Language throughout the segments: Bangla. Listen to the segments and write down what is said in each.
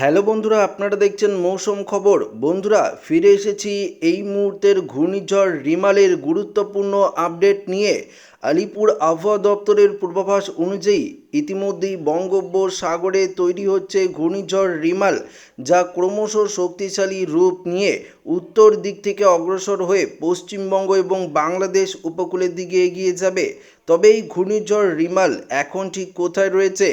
হ্যালো বন্ধুরা, আপনারা দেখছেন মৌসুম খবর। বন্ধুরা, ফিরে এসেছি এই মুহূর্তের ঘূর্ণিঝড় রিমালের গুরুত্বপূর্ণ আপডেট নিয়ে। আলিপুর আবহাওয়া দপ্তরের পূর্বাভাস অনুযায়ী ইতিমধ্যেই বঙ্গোপসাগরে তৈরি হচ্ছে ঘূর্ণিঝড় রিমাল, যা ক্রমশ শক্তিশালী রূপ নিয়ে উত্তর দিক থেকে অগ্রসর হয়ে পশ্চিমবঙ্গ এবং বাংলাদেশ উপকূলের দিকে এগিয়ে যাবে। তবে এই ঘূর্ণিঝড় রিমাল এখন ঠিক কোথায় রয়েছে?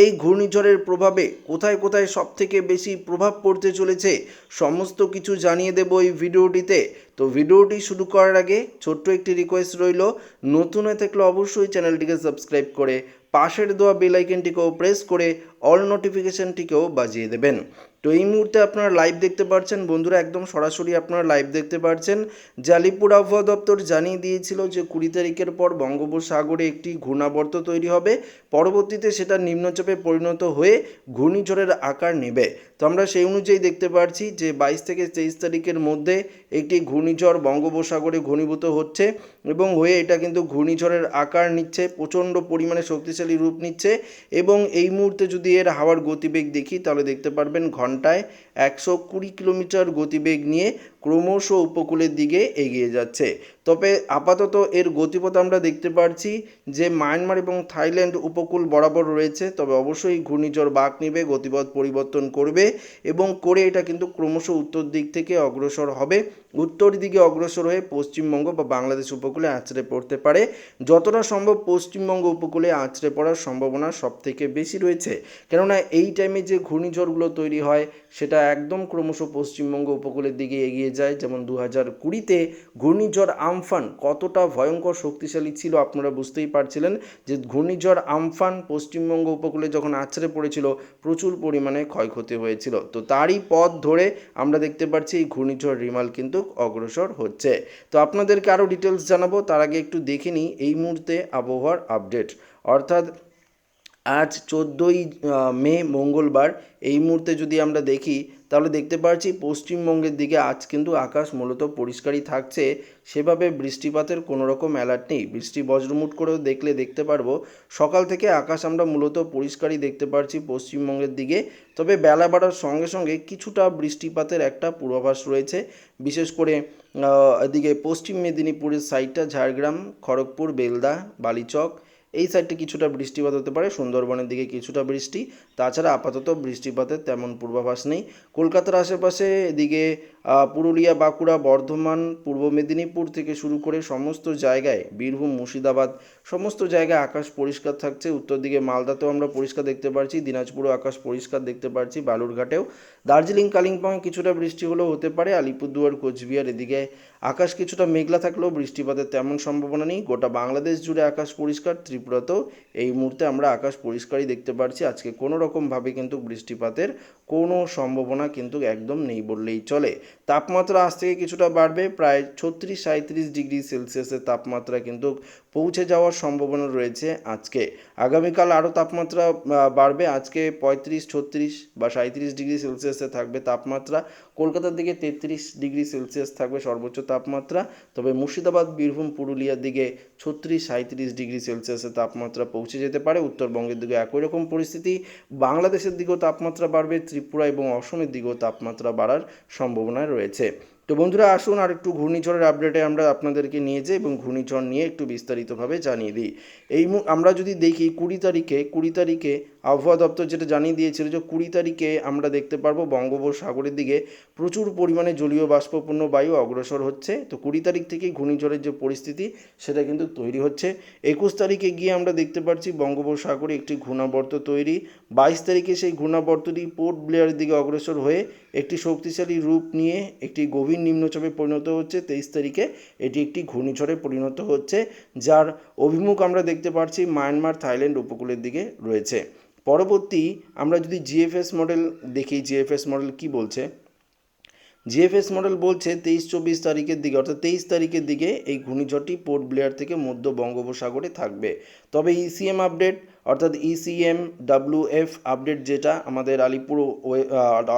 এই ঘূর্ণিঝড়ের প্রভাবে কোথায় কোথায় সবথেকে বেশি প্রভাব পড়তে চলেছে? সমস্ত কিছু জানিয়ে দেব এই ভিডিওটিতে। তো ভিডিওটি শুরু করার আগে ছোট্ট একটি রিকোয়েস্ট রইল, নতুন হয়ে থাকলে অবশ্যই চ্যানেলটিকে সাবস্ক্রাইব করে পাশের দেওয়া বেল আইকনটিকেও প্রেস করে অল নোটিফিকেশনটিকেও বাজিয়ে দেবেন। তো এই মুহূর্তে আপনারা লাইভ দেখতে পাচ্ছেন বন্ধুরা, একদম সরাসরি আপনারা লাইভ দেখতে পাচ্ছেন যে আলিপুর আবহাওয়া দপ্তর জানিয়ে দিয়েছিল যে কুড়ি তারিখের পর বঙ্গোপসাগরে একটি ঘূর্ণাবর্ত তৈরি হবে। পরবর্তীতে সেটা নিম্নচাপে পরিণত হয়ে ঘূর্ণিঝড়ের আকার নেবে। তো আমরা সেই অনুযায়ী দেখতে পাচ্ছি যে বাইশ থেকে তেইশ তারিখের মধ্যে একটি ঘূর্ণিঝড় বঙ্গোপসাগরে ঘনীভূত হচ্ছে এবং হয়ে এটা কিন্তু ঘূর্ণিঝড়ের আকার নিচ্ছে, প্রচণ্ড পরিমাণে শক্তিশালী রূপ নিচ্ছে এবং এই মুহূর্তে যদি এর হাওয়ার গতিবেগ দেখি তাহলে দেখতে পারবেন ঘন্টায় একশো কুড়ি কিলোমিটার গতিবেগ নিয়ে ক্রমশ উপকূলের দিকে এগিয়ে যাচ্ছে। তবে আপাতত এর গতিপথ আমরা দেখতে পাচ্ছি যে মায়ানমার এবং থাইল্যান্ড উপকূল বরাবর রয়েছে, তবে অবশ্যই ঘূর্ণিঝড় বাঁক নেবে, গতিপথ পরিবর্তন করবে এবং করে এটা কিন্তু ক্রমশ উত্তর দিক থেকে অগ্রসর হবে। উত্তর দিকে অগ্রসর হয়ে পশ্চিমবঙ্গ বা বাংলাদেশ উপকূলে আছড়ে পড়তে পারে। যতটা সম্ভব পশ্চিমবঙ্গ উপকূলে আছড়ে পড়ার সম্ভাবনা সব থেকে বেশি রয়েছে। কেননা এই টাইমে যে ঘূর্ণিঝড়গুলো তৈরি হয় সেটা একদম ক্রমশ পশ্চিমবঙ্গ উপকূলের দিকে এগিয়ে যায়। যেমন দু হাজার কুড়িতে ঘূর্ণিঝড় আমফান কতটা ভয়ঙ্কর শক্তিশালী ছিল আপনারা বুঝতেই পারছিলেন যে ঘূর্ণিঝড় আমফান পশ্চিমবঙ্গ উপকূলে যখন আছড়ে পড়েছিল, প্রচুর পরিমাণে ক্ষয়ক্ষতি হয়েছিল। তো তারই পথ ধরে আমরা দেখতে পাচ্ছি এই ঘূর্ণিঝড় রিমাল কিন্তু অগ্রসর হচ্ছে। তো আপনাদেরকে আরও ডিটেলস জানাব, তার আগে একটু দেখে নিই এই মুহূর্তে আবহাওয়ার আপডেট অর্থাৎ আজ চোদ্দোই মে মঙ্গলবার, এই মুহূর্তে যদি আমরা দেখি, তাহলে দেখতে পাচ্ছি পশ্চিমবঙ্গের দিকে আজ কিন্তু আকাশ মূলত পরিষ্কারই থাকছে। সেভাবে বৃষ্টিপাতের কোনো রকম অ্যালার্ট নেই। বৃষ্টি বজ্রমুট করেও দেখলে দেখতে পারব। সকাল থেকে আকাশ আমরা মূলত পরিষ্কারই দেখতে পাচ্ছি পশ্চিমবঙ্গের দিকে। তবে বেলা বাড়ার সঙ্গে সঙ্গে কিছুটা বৃষ্টিপাতের একটা পূর্বাভাস রয়েছে। বিশেষ করে এদিকে পশ্চিম মেদিনীপুরের সাইডটা ঝাড়গ্রাম, খড়গপুর, বেলদা, বালিচক এই সাইডটি কিছুটা বৃষ্টিপাত হতে পারে, সুন্দরবনের দিকে কিছুটা বৃষ্টি। তাছাড়া আপাতত বৃষ্টিপাতের তেমন পূর্বাভাস নেই। কলকাতার আশেপাশে এদিকে পুরুলিয়া, বাঁকুড়া, বর্ধমান, পূর্ব মেদিনীপুর থেকে শুরু করে সমস্ত জায়গায়, বীরভূম, মুর্শিদাবাদ, সমস্ত জায়গায় আকাশ পরিষ্কার থাকছে। উত্তর দিকে মালদাতেও আমরা পরিষ্কার দেখতে পাচ্ছি দিনাজপুরও আকাশ পরিষ্কার দেখতে পাচ্ছি বালুরঘাটেও। দার্জিলিং কালিম্পংয়ে কিছুটা বৃষ্টি হলেও হতে পারে। আলিপুরদুয়ার, কোচবিহার, এদিকে আকাশ কিছুটা মেঘলা থাকলেও বৃষ্টিপাতের তেমন সম্ভাবনা নেই। গোটা বাংলাদেশ জুড়ে আকাশ পরিষ্কার, ত্রিপুরাতেও এই মুহূর্তে আমরা আকাশ পরিষ্কারই দেখতে পাচ্ছি আজকে কোনো রকমভাবে কিন্তু বৃষ্টিপাতের কোনো সম্ভাবনা কিন্তু একদম নেই বললেই চলে। তাপমাত্রা আজ থেকে কিছুটা বাড়বে প্রায় ছত্রিশ সাঁত্রিশ ডিগ্রি সেলসিয়াসের তাপমাত্রা কিন্তু পৌঁছে যাওয়ার সম্ভাবনা রয়েছে আজকে। আগামীকাল আরও তাপমাত্রা বাড়বে। আজকে পঁয়ত্রিশ, ছত্রিশ বা সাঁত্রিশ ডিগ্রি সেলসিয়াসে থাকবে তাপমাত্রা। কলকাতার দিকে তেত্রিশ ডিগ্রি সেলসিয়াস থাকবে সর্বোচ্চ তাপমাত্রা। তবে মুর্শিদাবাদ, বীরভূম, পুরুলিয়ার দিকে ছত্রিশ সাঁত্রিশ ডিগ্রি সেলসিয়াসের তাপমাত্রা পৌঁছে যেতে পারে। উত্তরবঙ্গের দিকে একই রকম পরিস্থিতি। বাংলাদেশের দিকেও তাপমাত্রা বাড়বে। ত্রিপুরা এবং অসমের দিকেও তাপমাত্রা বাড়ার সম্ভাবনা রয়েছে। তো বন্ধুরা, আসুন আর একটু ঘূর্ণিঝড়ের আপডেটে আমরা আপনাদেরকে নিয়ে যাই এবং ঘূর্ণিঝড় নিয়ে একটু বিস্তারিতভাবে জানিয়ে দিই। এই আমরা যদি দেখি, কুড়ি তারিখে কুড়ি তারিখে আবহাওয়া দপ্তর যেটা জানিয়ে দিয়েছিল যে কুড়ি তারিখে আমরা দেখতে পারব বঙ্গোপসাগরের দিকে প্রচুর পরিমাণে জলীয় বাষ্পপূর্ণ বায়ু অগ্রসর হচ্ছে। তো কুড়ি তারিখ থেকেই ঘূর্ণিঝড়ের যে পরিস্থিতি, সেটা কিন্তু তৈরি হচ্ছে। একুশ তারিখে গিয়ে আমরা দেখতে পাচ্ছি বঙ্গোপসাগরে একটি ঘূর্ণাবর্ত তৈরি। বাইশ তারিখে সেই ঘূর্ণাবর্তটি পোর্ট ব্লেয়ারের দিকে অগ্রসর হয়ে একটি শক্তিশালী রূপ নিয়ে একটি গভীর নিম্নচাপে পরিণত হচ্ছে। তেইশ তারিখে এটি একটি ঘূর্ণিঝড়ে পরিণত হচ্ছে, যার অভিমুখ আমরা দেখতে পাচ্ছি মায়ানমার, থাইল্যান্ড উপকূলের দিকে রয়েছে। পরবর্তী আমরা যদি জিএফএস মডেল দেখি, জিএফএস মডেল কি বলছে? জিএফএস মডেল বলছে তেইশ চব্বিশ তারিখের দিকে, অর্থাৎ তেইশ তারিখের দিকে এই ঘূর্ণিঝড়টি পোর্ট ব্লেয়ার থেকে মধ্য বঙ্গোপসাগরে থাকবে। তবে ইসিএম আপডেট অর্থাৎ ইসিএম ডাব্লিউএফ আপডেট যেটা আমাদের আলিপুর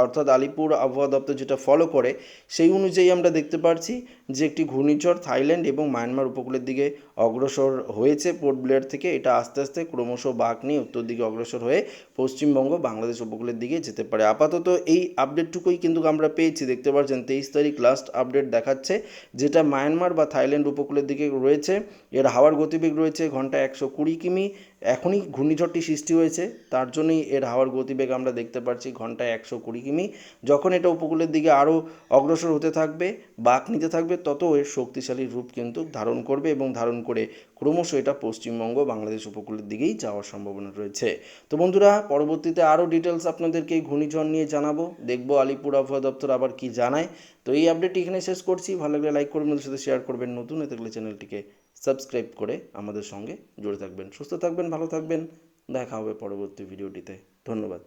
অর্থাৎ আলিপুর আবহাওয়া দপ্তর যেটা ফলো করে, সেই অনুযায়ী আমরা দেখতে পাচ্ছি যে একটি ঘূর্ণিঝড় থাইল্যান্ড এবং মায়ানমার উপকূলের দিকে অগ্রসর হয়েছে। পোর্ট ব্লেয়ার থেকে এটা আস্তে আস্তে ক্রমশ বাঁক নিয়ে উত্তর দিকে অগ্রসর হয়ে পশ্চিমবঙ্গ, বাংলাদেশ উপকূলের দিকে যেতে পারে। আপাতত এই আপডেটটুকুই কিন্তু আমরা পেয়েছি। দেখতে পাচ্ছেন তেইশ তারিখ লাস্ট আপডেট দেখাচ্ছে, যেটা মায়ানমার বা থাইল্যান্ড উপকূলের দিকে রয়েছে। এর হাওয়ার গতিবেগ রয়েছে ঘন্টায় একশো কুড়ি কিমি। এখনই ঘূর্ণিঝড়টি সৃষ্টি হয়েছে, তার জন্যই এর হাওয়ার গতিবেগ আমরা দেখতে পাচ্ছি ঘন্টায় একশো কুড়ি কিমি। যখন এটা উপকূলের দিকে আরও অগ্রসর হতে থাকবে, বাঁক নিতে থাকবে, তত এর শক্তিশালী রূপ কিন্তু ধারণ করবে এবং ধারণ করে ক্রমশ এটা পশ্চিমবঙ্গ, বাংলাদেশ উপকূলের দিকেই যাওয়ার সম্ভাবনা রয়েছে। তো বন্ধুরা, পরবর্তীতে আরও ডিটেলস আপনাদেরকে এই ঘূর্ণিঝড় নিয়ে জানাব। দেখব আলিপুর আবহাওয়া দপ্তর আবার কি জানায়। তো এই আপডেট এখানে শেষ করছি। ভালো লাগলে লাইক করবেন সাথে শেয়ার করবেন নতুন। হয়ে থাকলে চ্যানেলটিকে সাবস্ক্রাইব করে আমাদের সঙ্গে জুড়ে থাকবেন। সুস্থ থাকবেন, ভালো থাকবেন। দেখা হবে পরবর্তী ভিডিওটিতে ধন্যবাদ।